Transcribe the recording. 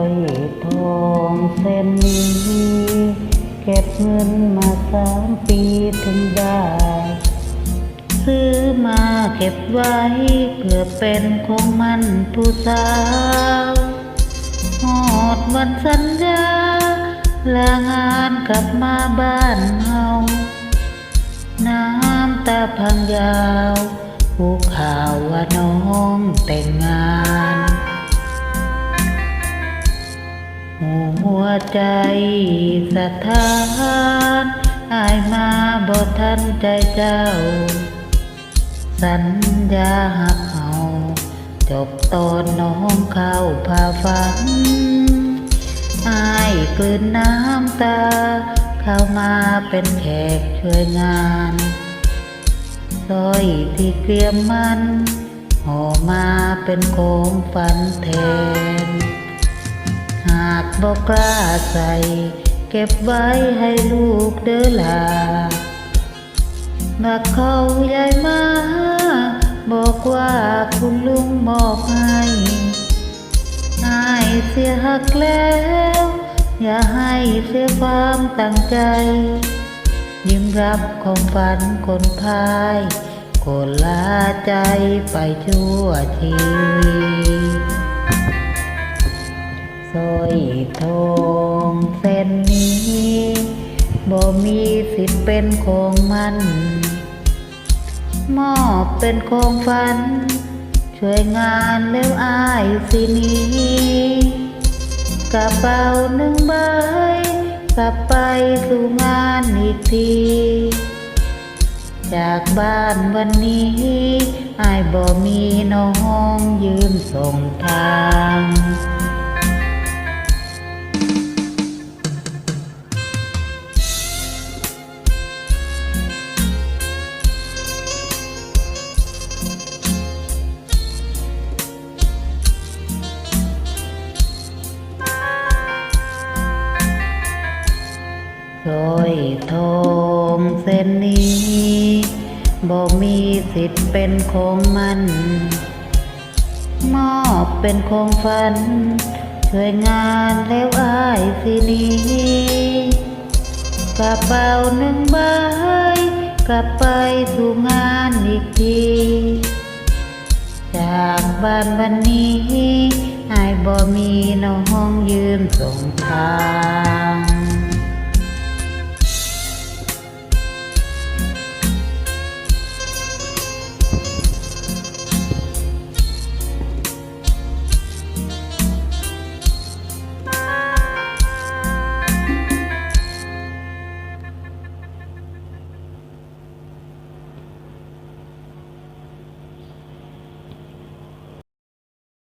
อยทองเส้นนี้เก็บเงินมาสามปีถึงได้ ซื้อมาเก็บไว้เพื่อเป็นของมันผู้สาวหอดวันสัญญาลางานกลับมาบ้านเฮาน้ำตาพังยาวผู้ข่าวว่าน้องแต่งงาน หัวใจสะท้านอายมาบ่ทันใจเจ้า สัญญาหักเฮาจบตอนน้องเข้าพาฝันอายกลืนน้ำตา เข้ามาเป็นแขกช่วยงานสร้อยที่เกลียมมันห่อมาเป็นของฝันแทน หากบอกกล้าใส่ เก็บไว้ให้ลูกเด้อลานักเขาใหญ่มา บอกว่าคุณลุงมอบให้อายเสียหักแล้ว อย่าให้เสียความตั้งใจ ยิ้มรับของฝันคนพายคนลาใจไปชั่วชี ยทองเส้นนี้บ่มีสิทธิ์เป็นของมันมอบเป็นของฝัน ช่วยงานแล้วอายสินี้กระเป๋าหนึ่งใบกลับไปสู่งานอีกทีจากบ้านวันนี้อายบ่มีน้องยืมส่งทาง สร้อยทองเส้นนี้บ่มีสิทธิ์เป็นของมัน มอบเป็นของฝัน ช่วยงานแล้วอายสินี้กระเป๋าหนึ่งใบกลับไปสู่งานอีกทีจากบ้านวันนี้อายบ่มีน้องยืมส่งทาง